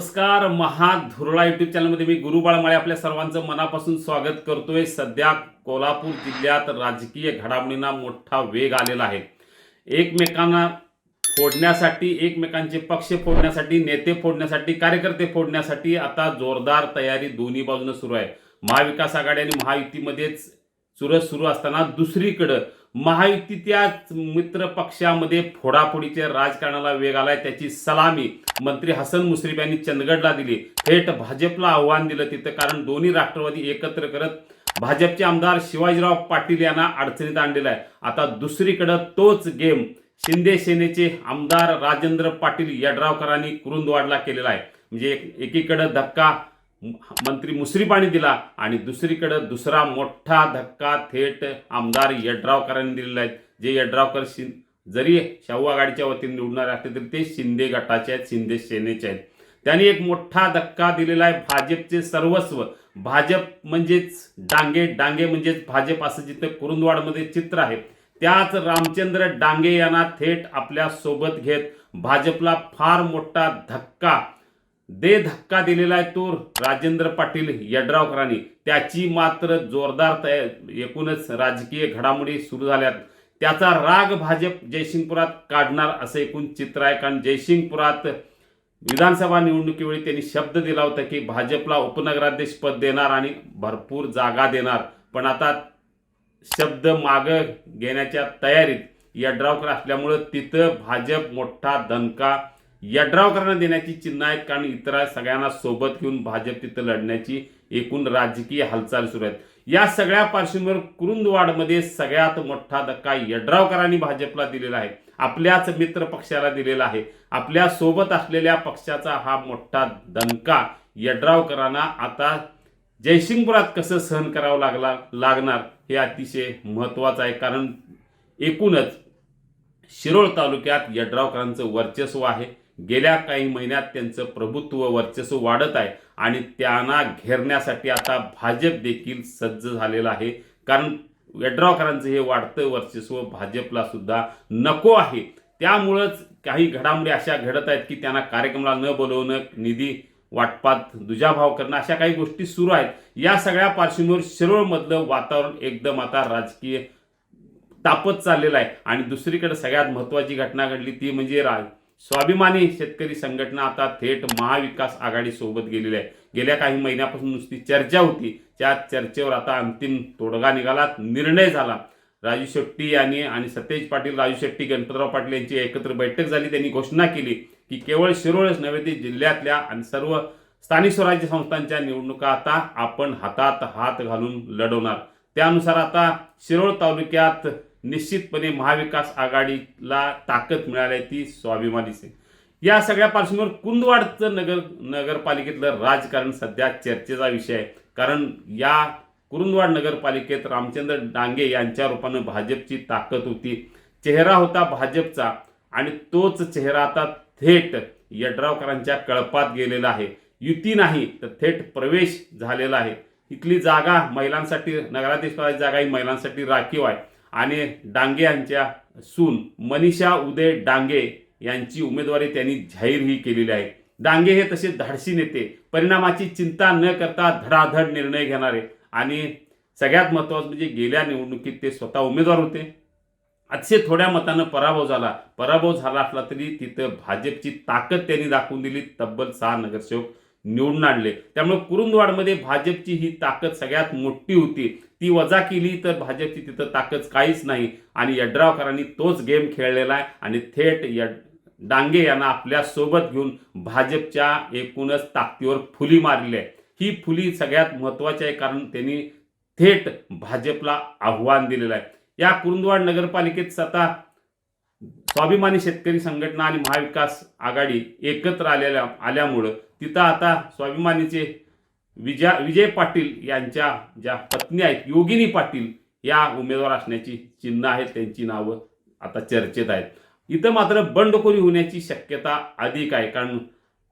नमस्कार महाधुरळा युट्यूब चॅनलमध्ये मी गुरु बाळमाळे आपल्या सर्वांचं मनापासून स्वागत करतोय. सध्या कोल्हापूर जिल्ह्यात राजकीय घडामोडींना मोठा वेग आलेला आहे. एकमेकांना फोडण्यासाठी एकमेकांचे पक्ष फोडण्यासाठी नेते फोडण्यासाठी कार्यकर्ते फोडण्यासाठी आता जोरदार तयारी दोन्ही बाजूनं सुरू आहे. महाविकास आघाडी आणि महायुतीमध्येच चुरस सुरू असताना दुसरीकडं महायुतीच्या मित्र पक्षामध्ये फोडाफोडीच्या राजकारणाला वेग आलाय त्याची सलामी मंत्री हसन मुश्रीफ यांनी चंदगडला दिली. थेट भाजपला आव्हान दिलं तिथं कारण दोन्ही राष्ट्रवादी एकत्र करत भाजपचे आमदार शिवाजीराव पाटील यांना अडचणीत आणलेला आहे. आता दुसरीकडं तोच गेम शिंदे सेनेचे आमदार राजेंद्र पाटील यड्रावकरांनी कुरुंदवाडला केलेला आहे. म्हणजे एकीकडं धक्का मंत्री मुश्रीफांनी दिला आणि दुसरीकडं दुसरा मोठा धक्का थेट आमदार यड्रावकरांनी दिलेला आहे. जे यड्रावकर शिं जरी शाहू आघाडीच्या वतीने निवडणारे असले तरी ते शिंदे गटाचे आहेत शिंदे सेनेचे आहेत. त्यांनी एक मोठा धक्का दिलेला आहे भाजपचे सर्वस्व. भाजप म्हणजेच डांगे डांगे म्हणजेच भाजप असं जिथं कुरुंदवाडमध्ये चित्र आहे. त्याच रामचंद्र डांगे यांना थेट आपल्यासोबत घेत भाजपला फार मोठा धक्का दे धक्का दिलेला आहे तो राजेंद्र पाटील यड्रावकरांनी. त्याची मात्र जोरदार तया एकूणच राजकीय घडामोडी सुरू झाल्यात. त्याचा राग भाजप जयसिंगपुरात काढणार असं एकूण चित्र आहे. कारण जयसिंगपुरात विधानसभा निवडणुकीवेळी त्यांनी शब्द दिला होता की भाजपला उपनगराध्यक्ष पद देणार आणि भरपूर जागा देणार. पण आता शब्द मागं घेण्याच्या तयारीत यड्रावकर असल्यामुळं तिथं भाजप मोठा दणका यड्रावकरांना देण्याची चिन्ह आहेत कारण इतर सगळ्यांना सोबत घेऊन भाजप तिथं लढण्याची एकूण राजकीय हालचाल सुरू आहेत. या सगळ्या पार्श्वभूमीवर कुरुंदवाडमध्ये सगळ्यात मोठा धक्का यड्रावकरांनी भाजपला दिलेला आहे. आपल्याच मित्र पक्षाला दिलेला आहे. आपल्यासोबत असलेल्या पक्षाचा हा मोठा दणका यड्रावकरांना आता जयसिंगपुरात कसं सहन करावं लागला लागणार हे अतिशय महत्त्वाचं आहे कारण एकूणच शिरोळ तालुक्यात यड्रावकरांचं वर्चस्व आहे. गेल्या काही महिन्यात त्यांचं प्रभुत्व वर्चस्व वाढत आहे आणि त्यांना घेरण्यासाठी आता भाजप देखील सज्ज झालेला आहे. कारण यड्रावकरांचं हे वाढतं वर्चस्व भाजपला सुद्धा नको आहे. त्यामुळंच काही घडामोडी अशा घडत आहेत की त्यांना कार्यक्रमाला न बोलवणं निधी वाटपात दुजाभाव करणं अशा काही गोष्टी सुरू आहेत. या सगळ्या पार्श्वभूमीवर शिरोळमधलं वातावरण एकदम आता राजकीय तापत चाललेलं आहे. आणि दुसरीकडे सगळ्यात महत्त्वाची घटना घडली ती म्हणजे रा स्वाभिमानी शेतकरी संघटना आता थेट महाविकास आघाडी सोबत गेलेली आहे. गेल्या काही महिन्यापासून नुसती चर्चा होती. त्या चर्चेवर आता अंतिम तोडगा निघाला. निर्णय झाला. राजू शेट्टी यांनी आणि सतेज पाटील राजू शेट्टी गणपतराव पाटील यांची एकत्र बैठक झाली. त्यांनी घोषणा केली की केवळ शिरोळच नव्हे ते जिल्ह्यातल्या आणि सर्व स्थानिक स्वराज्य संस्थांच्या निवडणुका आता आपण हातात हात घालून लढवणार. त्यानुसार आता शिरोळ तालुक्यात निश्चितपणे महाविकास आघाडीला ताकद मिळाली आहे ती स्वाभिमानी आहे. या सगळ्या पार्श्वभूमीवर कुंदवाडचं नगर नगरपालिकेतलं राजकारण सध्या चर्चेचा विषय आहे. कारण या कुरुंदवाड नगरपालिकेत रामचंद्र डांगे यांच्या रूपानं भाजपची ताकद होती. चेहरा होता भाजपचा आणि तोच चेहरा आता थेट यड्रावकरांच्या कळपात गेलेला आहे. युती नाही तर थेट प्रवेश झालेला आहे. इथली जागा महिलांसाठी नगराध्यक्ष जागा ही महिलांसाठी राखीव आहे. आणि डांगे यांच्या सून मनीषा उदय डांगे यांची उमेदवारी त्यांनी जाहीरही केलेली आहे. डांगे हे तसे धाडसी नेते परिणामाची चिंता न करता धडाधड निर्णय घेणारे आणि सगळ्यात महत्त्वाचं म्हणजे गेल्या निवडणुकीत ते स्वतः उमेदवार होते. अतिशय थोड्या मतानं पराभव झाला. पराभव झाला असला तरी तिथं भाजपची ताकद त्यांनी दाखवून दिली. तब्बल सहा नगरसेवक निवडून आणले. त्यामुळे कुरुंदवाडमध्ये भाजपची ही ताकद सगळ्यात मोठी होती. ती वजा केली तर भाजपची तिथं ताकद काहीच नाही. आणि यड्रावकरांनी तोच गेम खेळलेला आहे. आणि थेट यड डांगे यांना आपल्यासोबत घेऊन भाजपच्या एकूणच ताकदीवर फुली मारली आहे. ही फुली सगळ्यात महत्त्वाची आहे कारण त्यांनी थेट भाजपला आव्हान दिलेलं आहे. या कुरुंदवाड नगरपालिकेत स्वतः स्वाभिमानी शेतकरी संघटना आणि महाविकास आघाडी एकत्र आलेल्या आल्यामुळं तिथं आता स्वाभिमानीचे विजया विजय पाटील यांच्या ज्या पत्नी आहेत योगिनी पाटील या उमेदवार असण्याची चिन्ह आहेत त्यांची नावं आता चर्चेत आहेत. इथं मात्र बंडखोरी होण्याची शक्यता अधिक आहे कारण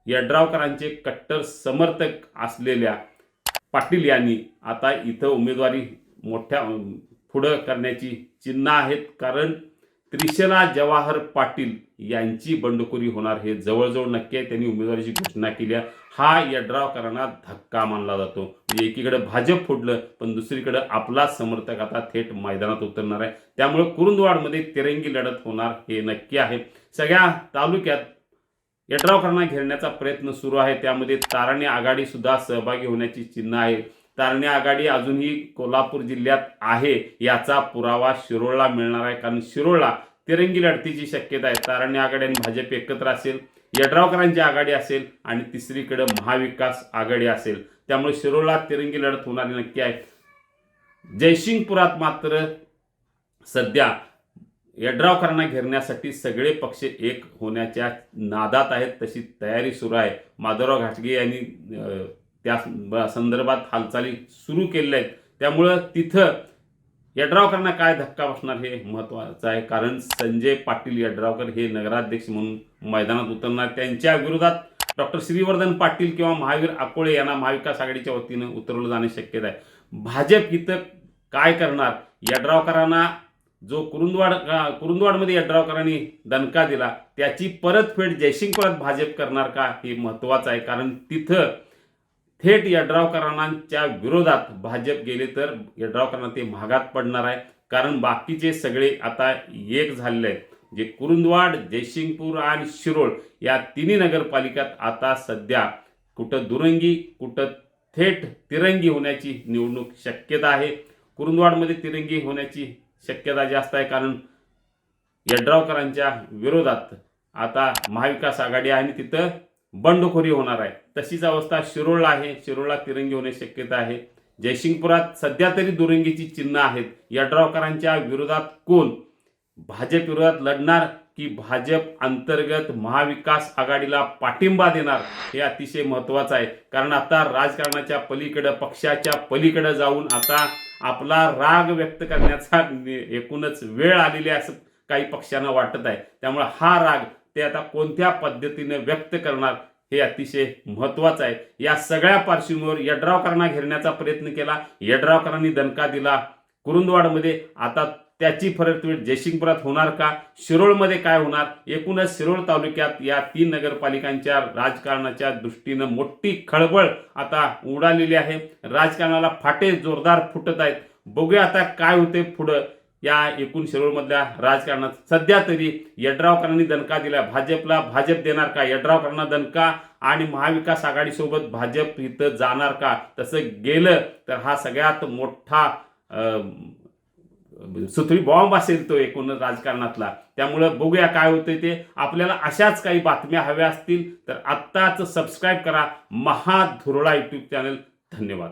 यड्रावकरांचे कट्टर समर्थक असलेल्या पाटील यांनी आता इथं उमेदवारी मोठ्या पुढं करण्याची चिन्ह आहेत कारण त्रिशला जवाहर पाटील यांची बंडखोरी होणार हे जवळजवळ नक्की आहे. त्यांनी उमेदवारीची घोषणा केली आहे. हा यड्रावकरांना धक्का मानला जातो. म्हणजे एकीकडे भाजप फोडलं पण दुसरीकडे आपला समर्थक आता थेट मैदानात उतरणार आहे. त्यामुळे कुरुंदवाडमध्ये तिरंगी लढत होणार हे नक्की आहे. सगळ्या तालुक्यात यड्रावकरांना घेरण्याचा प्रयत्न सुरू आहे. त्यामध्ये तारणी आघाडी सुद्धा सहभागी होण्याची चिन्ह आहे. तारणी आघाडी अजूनही कोल्हापूर जिल्ह्यात आहे याचा पुरावा शिरोळला मिळणार आहे. कारण शिरोळला तिरंगी लढतीची शक्यता आहे. तारणी आघाडी आणि भाजप एकत्र असेल यड्रावकरांची आघाडी असेल आणि तिसरीकडे महाविकास आघाडी असेल. त्यामुळे शिरोळला तिरंगी लढत होणारी नक्की आहे. जयसिंगपुरात मात्र सध्या यड्रावकरांना घेरण्यासाठी सगळे पक्ष एक होण्याच्या नादात आहेत. तशी तयारी सुरू आहे. माधवराव घाटगे यांनी त्या संदर्भात हालचाली सुरू केलेल्या आहेत. त्यामुळं तिथं यड्रावकरांना काय धक्का बसणार हे महत्त्वाचं आहे. कारण संजय पाटील यड्रावकर हे नगराध्यक्ष म्हणून मैदानात उतरणार. त्यांच्या विरोधात डॉक्टर श्रीवर्धन पाटील किंवा महावीर आकोळे यांना महाविकास आघाडीच्या वतीनं उतरवलं जाणे शक्यता आहे. भाजप इथं काय करणार? यड्रावकरांना जो कुरुंदवाड कुरुंदवाडमध्ये यड्रावकरांनी दणका दिला त्याची परतफेड जयसिंगपुरात भाजप करणार का हे महत्त्वाचं आहे. कारण तिथं थेट यड्रावकरांच्या विरोधात भाजप गेले तर यड्रावकरांना ते महागात पडणार आहे. कारण बाकीचे सगळे आता एक झालेले आहेत. जे कुरुंदवाड जयसिंगपूर आणि शिरोळ या तिन्ही नगरपालिकात आता सध्या कुठं दुरंगी कुठं थेट तिरंगी होण्याची निवडणूक शक्यता आहे. कुरुंदवाडमध्ये तिरंगी होण्याची शक्यता जास्त आहे कारण यड्रावकरांच्या विरोधात आता महाविकास आघाडी आहे आणि तिथं बंडखोरी होणार आहे. तशीच अवस्था शिरोळला आहे. शिरोळला तिरंगी होण्याची शक्यता आहे. जयसिंगपुरात सध्या तरी दुरंगीची चिन्ह आहेत. यड्रावकरांच्या विरोधात कोण? भाजप विरोधात लढणार की भाजप अंतर्गत महाविकास आघाडीला पाठिंबा देणार? हे अतिशय महत्त्वाचं आहे. कारण आता राजकारणाच्या पलीकडं पक्षाच्या पलीकडं जाऊन आता आपला राग व्यक्त करण्याचा एकूणच वेळ आलेली असं काही पक्षांना वाटत आहे. त्यामुळे हा राग ते आता कोणत्या पद्धतीने व्यक्त करणार हे अतिशय महत्त्वाचं आहे. या सगळ्या पार्श्वभूमीवर यड्रावकरांना घेरण्याचा प्रयत्न केला. यड्रावकरांनी दणका दिला. कुरुंदवाडमध्ये आता त्याची परतफेड जयसिंगपुरात होणार का? शिरोळमध्ये काय होणार? एकूणच शिरोळ तालुक्यात या तीन नगरपालिकांच्या राजकारणाच्या दृष्टीनं मोठी खळबळ आता उडालेली आहे. राजकारणाला फाटे जोरदार फुटत आहेत. बघूया आता काय होते पुढं. या एकूण शिरोळमधल्या राजकारणात सध्या तरी यड्रावकरांनी दणका दिला. भाजपला भाजप देणार का? यड्रावकरांना दणका आणि महाविकास आघाडीसोबत भाजप इथं जाणार का? तसं गेलं तर हा सगळ्यात मोठा अं, सुथरी बॉम्ब असेल तो एकूण राजकारणातला. त्यामुळं बघूया काय होतंय ते. आपल्याला अशाच काही बातम्या हव्या असतील तर आत्ताच सबस्क्राईब करा. महाधुरळा यूट्यूब चॅनल धन्यवाद.